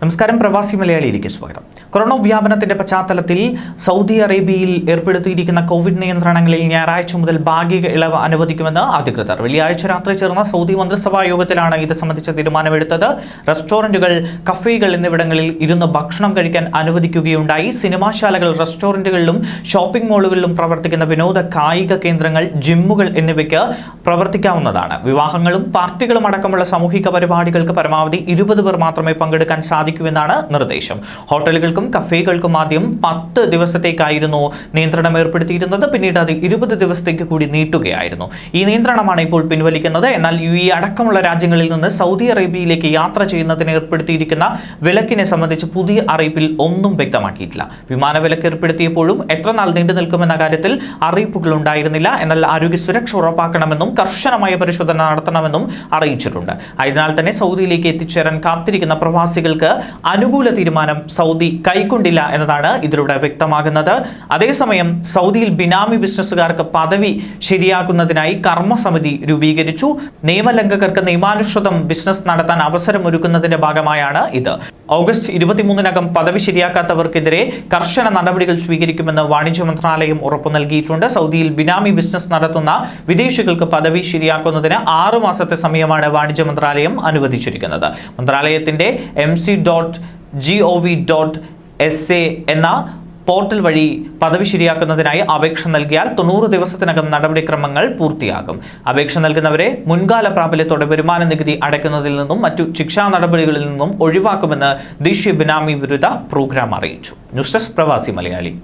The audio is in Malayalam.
നമസ്കാരം പ്രവാസി മലയാളിയിലേക്ക് സ്വാഗതം. കൊറോണ വ്യാപനത്തിന്റെ പശ്ചാത്തലത്തിൽ സൗദി അറേബ്യയിൽ ഏർപ്പെടുത്തിയിരിക്കുന്ന കോവിഡ് നിയന്ത്രണങ്ങളിൽ ഞായറാഴ്ച മുതൽ ഭാഗിക ഇളവ് അനുവദിക്കുമെന്ന് അധികൃതർ. വെള്ളിയാഴ്ച രാത്രി ചേർന്ന സൗദി മന്ത്രിസഭാ യോഗത്തിലാണ് ഇത് സംബന്ധിച്ച തീരുമാനമെടുത്തത്. റെസ്റ്റോറന്റുകൾ കഫേകൾ എന്നിവിടങ്ങളിൽ ഇരുന്ന് ഭക്ഷണം കഴിക്കാൻ അനുവദിക്കുകയുണ്ടായി. സിനിമാശാലകൾ റെസ്റ്റോറന്റുകളിലും ഷോപ്പിംഗ് മാളുകളിലും പ്രവർത്തിക്കുന്ന വിനോദ കായിക കേന്ദ്രങ്ങൾ ജിമ്മുകൾ എന്നിവയ്ക്ക് പ്രവർത്തിക്കാവുന്നതാണ്. വിവാഹങ്ങളും പാർട്ടികളും അടക്കമുള്ള സാമൂഹിക പരിപാടികൾക്ക് പരമാവധി ഇരുപത് പേർ മാത്രമേ പങ്കെടുക്കാൻ സാധിക്കൂവെന്നാണ് നിർദ്ദേശം. ഹോട്ടലുകൾക്കും കഫേകൾക്കും ആദ്യം പത്ത് ദിവസത്തേക്കായിരുന്നു നിയന്ത്രണം ഏർപ്പെടുത്തിയിരുന്നത്. പിന്നീട് അത് ഇരുപത് ദിവസത്തേക്ക് കൂടി നീട്ടുകയായിരുന്നു. ഈ നിയന്ത്രണമാണ് ഇപ്പോൾ പിൻവലിക്കുന്നത്. എന്നാൽ യു ഇ അടക്കമുള്ള രാജ്യങ്ങളിൽ നിന്ന് സൗദി അറേബ്യയിലേക്ക് യാത്ര ചെയ്യുന്നതിന് ഏർപ്പെടുത്തിയിരിക്കുന്ന വിലക്കിനെ സംബന്ധിച്ച് പുതിയ അറിയിപ്പിൽ ഒന്നും വ്യക്തമാക്കിയിട്ടില്ല. വിമാന വിലക്ക് ഏർപ്പെടുത്തിയപ്പോഴും എത്ര നാൾ നീണ്ടു നിൽക്കുമെന്ന കാര്യത്തിൽ അറിയിപ്പുകൾ ഉണ്ടായിരുന്നില്ല. എന്നാൽ ആരോഗ്യ സുരക്ഷ ഉറപ്പാക്കണമെന്നും കർശനമായ പരിശോധന നടത്തണമെന്നും അറിയിച്ചിട്ടുണ്ട്. ആയതിനാൽ തന്നെ സൗദിയിലേക്ക് എത്തിച്ചേരാൻ കാത്തിരിക്കുന്ന പ്രവാസികൾക്ക് അനുകൂല തീരുമാനം സൗദി കൈക്കൊണ്ടില്ല എന്നതാണ് ഇതിലൂടെ വ്യക്തമാകുന്നത്. അതേസമയം സൗദിയിൽ ബിനാമി ബിസിനസ്സുകാർക്ക് പദവി ശരിയാക്കുന്നതിനായി കർമ്മസമിതി രൂപീകരിച്ചു. നിയമലംഘകർക്ക് നിയമാനുസൃതം ബിസിനസ് നടത്താൻ അവസരം അവസരമൊരുക്കുന്നതിന്റെ ഭാഗമായാണ് ഇത്. ഓഗസ്റ്റ് ഇരുപത്തിമൂന്നിനകം പദവി ശരിയാക്കാത്തവർക്കെതിരെ കർശന നടപടികൾ സ്വീകരിക്കുമെന്ന് വാണിജ്യ മന്ത്രാലയം ഉറപ്പു നൽകിയിട്ടുണ്ട്. സൗദിയിൽ ബിനാമി ബിസിനസ് നടത്തുന്ന വിദേശികൾക്ക് പദവി ശരിയാക്കുന്നതിന് ആറു മാസത്തെ സമയമാണ് വാണിജ്യ മന്ത്രാലയം അനുവദിച്ചിരിക്കുന്നത്. മന്ത്രാലയത്തിന്റെ M C dot G O V dot S A എന്ന പോർട്ടൽ വഴി പദവി ശരിയാക്കുന്നതിനായി അപേക്ഷ നൽകിയാൽ തൊണ്ണൂറ് ദിവസത്തിനകം നടപടിക്രമങ്ങൾ പൂർത്തിയാകും. അപേക്ഷ നൽകുന്നവരെ മുൻകാല പ്രാബല്യത്തോടെ വരുമാന നികുതി അടയ്ക്കുന്നതിൽ നിന്നും മറ്റു ശിക്ഷാ നടപടികളിൽ നിന്നും ഒഴിവാക്കുമെന്ന് ദേശീയ ബിനാമി വിരുദ്ധ പ്രോഗ്രാം അറിയിച്ചു. ന്യൂസ് ഡെസ്ക് പ്രവാസി മലയാളി.